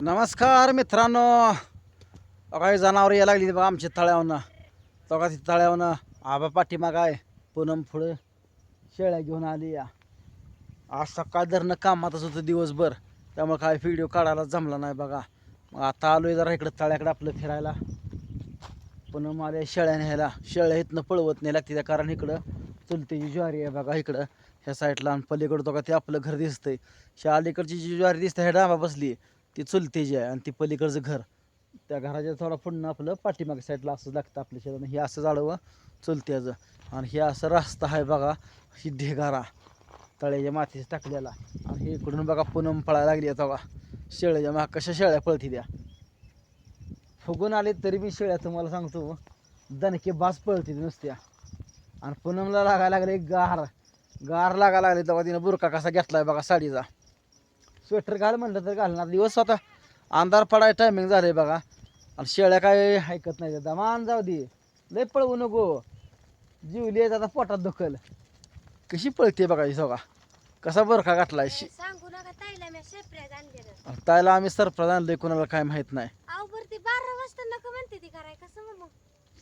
नमस्कार मित्रांनो. काही जनावर यायला लागली बघा आमच्या तळ्यावनं बघा ती तळ्यावनं आबा पाठीमाग आहे. पूनम पुढं शेळ्या घेऊन आली या. आज सकाळ धरणं कामातच होतं दिवसभर. त्यामुळे काय व्हिडिओ काढायला जमला नाही बघा. मग आता आलोय जरा इकडं तळ्याकडे आपलं फिरायला. पूनम आले शेळ्या न्यायला. शेळ्या इथनं पळवत नाही लागते त्या कारण इकडं चुलतीची ज्वारी आहे बघा इकडं. ह्या साईडला आणि पलीकडं बघा ते आपलं घर दिसतंय. ह्या अलीकडची जी ज्वारी दिसते ह्या डाबा बसली ती चुलतेची आहे आणि ती पलीकडचं घर. त्या घराच्या थोडा पुन्हा आपलं पाठीमागे साईडला असं लागतं आपल्या शेतानं हे असं जाळवं चुलत्याचं. आणि हे असं रास्ता आहे बघा ही ढेगारा. तळ्याच्या मातीचा टाकलेला. आणि हे इकडून बघा पूनम पळायला लागली आता बघा. शेळ्याच्या माग कशा शेळ्या पळती द्या फुगून आले तरी मी शेळ्या तुम्हाला सांगतो दणके बास पळती नुसत्या. आणि पूनमला लागायला लागले गार. गार लागायला लागले तेव्हा तिनं बुरका कसा घेतलाय बघा साडीचा. स्वेटर घाल म्हणलं तर घालणार. दिवस आता अंधार पडाय टायमिंग झालंय बघा. आणि शेळ्या काय ऐकत नाही दमान जाऊ दे. लय पळवू नको. जीवली आहे आता पोटात दुखल. कशी पळते बघा ही सगळा. कसा बरखा घातलाय. शि सांगू नका ताईला मी आणलेलं. तायला आम्ही सरप्राईज आणलंय कोणाला काय माहीत नाही. अहो बरं ती बारा वाजता नका म्हणते ती कराय कसं मग? मग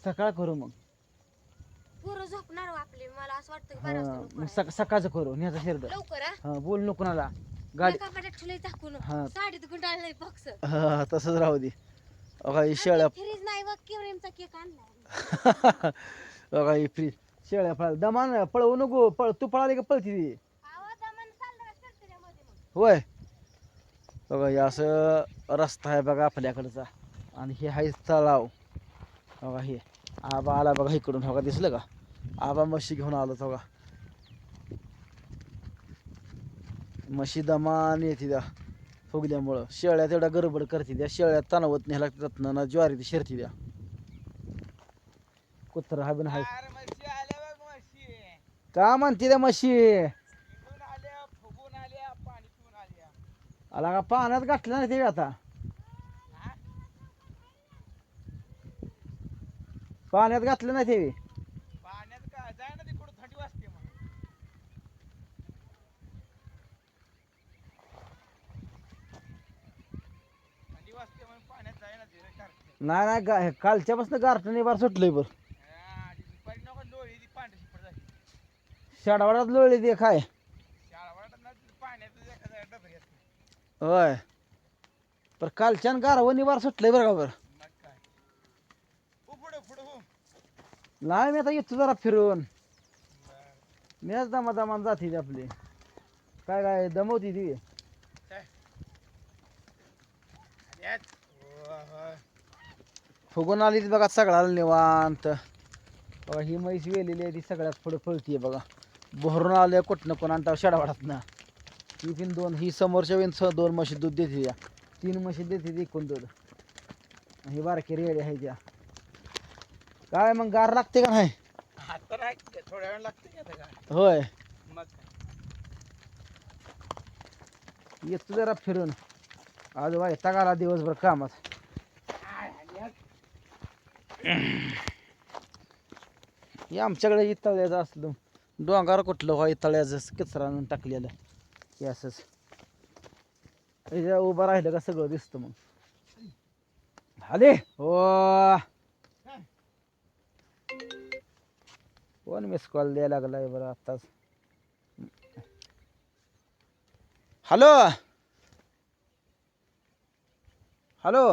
सकाळ करू मग. पोरं झोपणार हो आपली. मला असं वाटतं की बारा हा वाजता मग नको सक सकाळचं करू. न्याचा शिरड. लवकर हा? हा बोल नको कोणाला. गाडी टाकून हा. साडीत गुंडाळलंय बॉक्स हा तसंच राहू दे. ही शेळ्या फ्रीज नाही बघ केवढ्याचा केक आणलाय. बघा ही फ्री शेळ्या पळाल दमान पळवू नको. पळ तू पळाली का पळती ती? चाललं का मग? होय. बघा हे असं रस्ता आहे बघा आपल्याकडचा. आणि हे आहे तलाव. बघा हे. आबा आला बघा इकडून. बघा दिसलं का? आबा म्हशी घेऊन आलो बघा. म्हशी दमान येते त्या फुगल्यामुळं. शेळ्या तेवढ्या गडबड करते त्या. शेळ्या तणावत न्यायला लागतात ना ज्वारी ती शिरती त्या. कुत्र हा बिन हाय. का म्हणते त्या म्हशी? आला का पाण्यात गाठलं नाही ते आता? पाण्यात घातलं नाही ते पाण्यात काय जाय ना तिकडून थंडी वाजते मग थंडी वाजते म्हणून पाण्यात जाय ना धीरे टाकते नाही नाही गा कालच्यापासून गारठण बार सुटलंय बर. दुपारी लोळी ते काय? होय. पर कालच्यान गारवणी बार सुटलंय बरं का बरं? नाही मी आता येतो जरा फिरून. मीच दमा दमान जाते ती आपली. काय काय दमवती ती? फुगून आली ती बघा सगळ्याला निवांत. बघा ही म्हैस वेलेली आहे ती सगळ्यात पुढे पळतीये बघा. भरून आले कुठनं कोण आणता? शेडावाडात ना ही पण दोन ही समोरच्या वेन स दोन म्हशी दूध देते या तीन म्हशी देते ती एकूण दूध. ही बारकी रेडी आहे त्या. काय मग गार लागते का नाही? थोड्या वेळ लागते होय. येतो जरा फिरून. आज वैताग आला दिवसभर कामात. हे आमच्याकडे इतळ्याचं असलं. डोंगर कुठलं हो व्हा इतळ्याचं कचरा आणून टाकलेलं. हे असंच उभं राहिलं का सगळं दिसतं मग. हले हो. कोण मिस कॉल द्यायला लागलाय बरं आत्ताच हॅलो? हॅलो?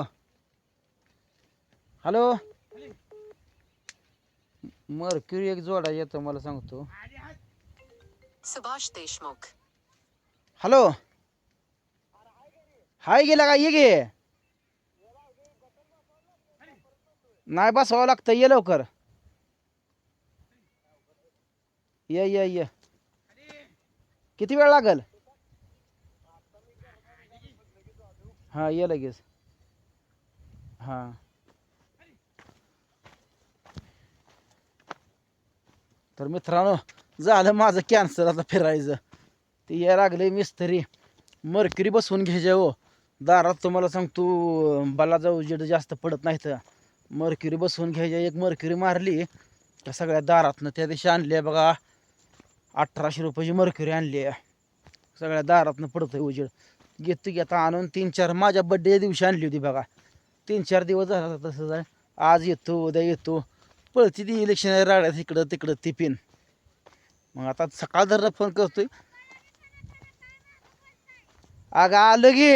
हॅलो? मर्क्युरी एक जोडा येतो मला सांगतो. सुभाष देशमुख. हॅलो? हाय गेला का? ये गे नाही बसवावं लागतं ये लवकर. ये ये ये. किती वेळ लागल? हा ये लगेच. हा. तर मित्रांनो झालं माझं कॅन्सर आता फिरायचं. ते या लागले मिस्त्री. मरकरी बसवून घ्यायचे हो. दारात तुम्हाला सांगतो जाऊ उजेड जास्त पडत नाही तर बसवून घ्यायच्या एक मरकरी मारली. त्या सगळ्या दारातनं त्या दिवशी आणली आहे बघा. अठराशे रुपयाची मरकरी आणली आहे. सगळ्या दारातनं आहे उजेड. घेतो घेता आणून तीन चार माझ्या बड्डे दिवशी आणली होती बघा. तीन चार दिवस झाला तसंच आहे. आज येतो उद्या येतो. पळती ती इलेक्शन राड्यात इकडं तिकडं ती पिन मग आता सकाळ जर फोन करतोय. अगं आलं गे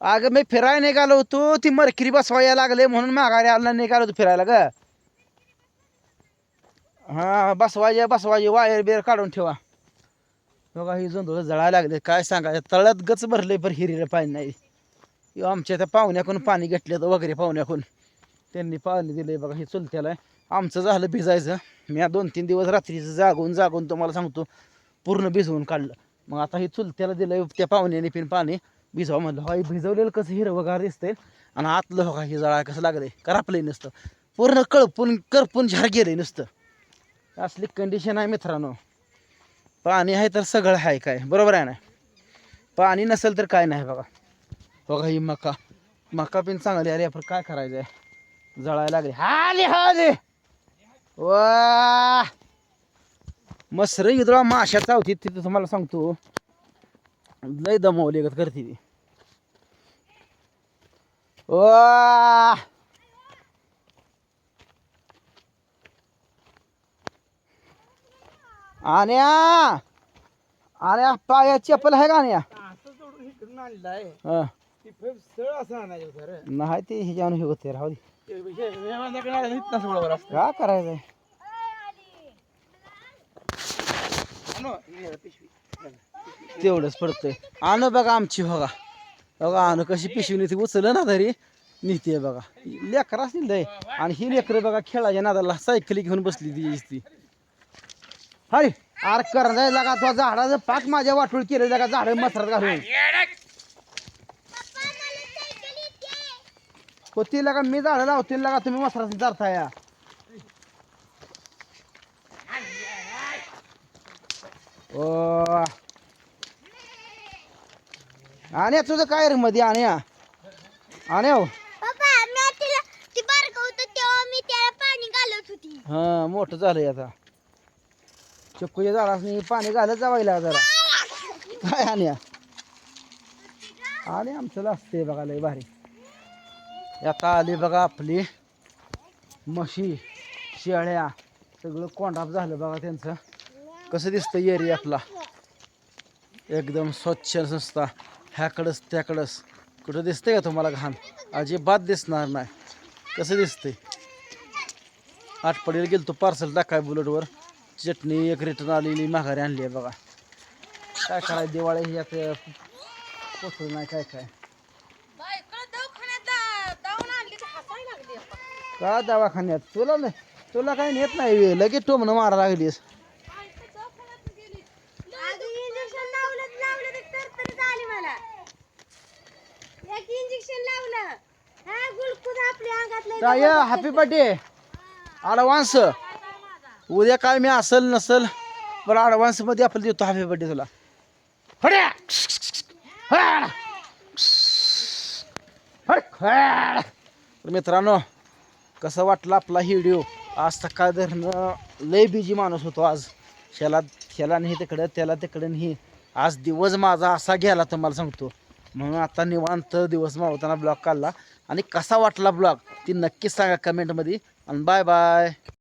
अगं मी फिरायला निघालो होतो. ती मरकिरी बसवायला लागले म्हणून माघारी आला निघालो होतो फिरायला ग. हा बसवायचे बसवायचे. वायर बिर काढून ठेवा. बघा ही जोंधळ जळायला लागले. काय सांगायचं? तळ्यात गच भरले पर हिरीला पाणी नाही. आमच्या त्या पाहुण्याकडून पाणी घेतलं वगैरे पाहुण्याकडून. त्यांनी पाणी दिले बघा हे चुलत्याला. आमचं झालं भिजायचं. मी या दोन तीन दिवस रात्रीचं जागून जागून तुम्हाला सांगतो पूर्ण भिजवून काढलं. मग आता हे चुलत्याला दिलं त्या पाहुण्याने पिन पाणी. भिजवा म्हणलं हा हे भिजवलेलं कसं हिरवगार दिसतंय. आणि आतलं हो का हे जळा कसं लागलंय करापलंय नसतं. पूर्ण कळपून करपून झार गेलंय नुसतं. असली कंडिशन आहे मित्रांनो. पाणी आहे तर सगळं आहे काय बरोबर आहे ना? पाणी नसेल तर काय नाही बघा. बघा ही मका. मका पिन चांगली अरे आपण काय करायचं आहे जळायला लागले. हाले हाले. वा मसर इदळा माशा चावती तिथं तुम्हाला सांगतो. लय दमवली गत करते ती. वा आण्या. आण्या पाया चप्पल आहे का आण्या? हं. नाही ते ह्याच्यावर हे होते राहू दे. का करायचंय तेवढंच पडतंय आणू बघा आमची बघा. बघा आणू कशी पिशवी नेते उचलं ना तरी नेते बघा. लेकरं असतील लय. आणि ही लेकरं बघा खेळाच्या नादाला सायकली घेऊन बसली ती ती अरे अरे कर जायला का तो झाडाचं पाक माझ्या वाटोळ केलं जागा झाड मसरात घालून. होती का मी झाडं लावतील का तुम्ही मसरात जाता या ओ. आणि तुझं काय रे मध्ये आणि आणि हो. पप्पा मी तिला ती बारकं होतं तेव्हा मी त्याला पाणी घालत होती. हा मोठं झालंय आता. चक्कूच्या झाडासनी पाणी घालत जावायला जरा. काय आणि आणि आमचं लागते बघा लय भारी. आता आली बघा आपली म्हशी शेळ्या सगळं कोंडाप झालं बघा त्यांचं. कसं दिसतं एरिया आपला? एकदम स्वच्छ संस्था ह्याकडंच त्याकडंच. कुठं दिसतंय का तुम्हाला घाण? अजिबात दिसणार नाही. कसं दिसतंय? आठपडीला गेलो तो पार्सल टाकाय बुलेटवर चटणी एक रिटर्न आलेली माघारी आणली आहे बघा. काय करायचं? दिवाळी ही आता पोचलं नाही काय काय? का दवाखान्यात? तुला नाही तुला काही नेत नाही लगेच टोमणं मारा लागलीस. हा हॅपी बर्थडे ॲडव्हान्स उद्या काय मी असल नसल पण ॲडव्हान्समध्ये आपण देतो हॅपी बर्थडे तुला. मित्रांनो कसं वाटलं आपला ही व्हिडिओ आज सकाळ धरणं लय बिजी माणूस होतो आज. ह्याला ह्याला नाही तिकडं त्याला तिकडं नाही आज दिवस माझा असा गेला तुम्हाला सांगतो. म्हणून आता निवांत दिवस मावताना ब्लॉग काढला. आणि कसा वाटला ब्लॉग ती नक्कीच सांगा कमेंटमध्ये आणि बाय बाय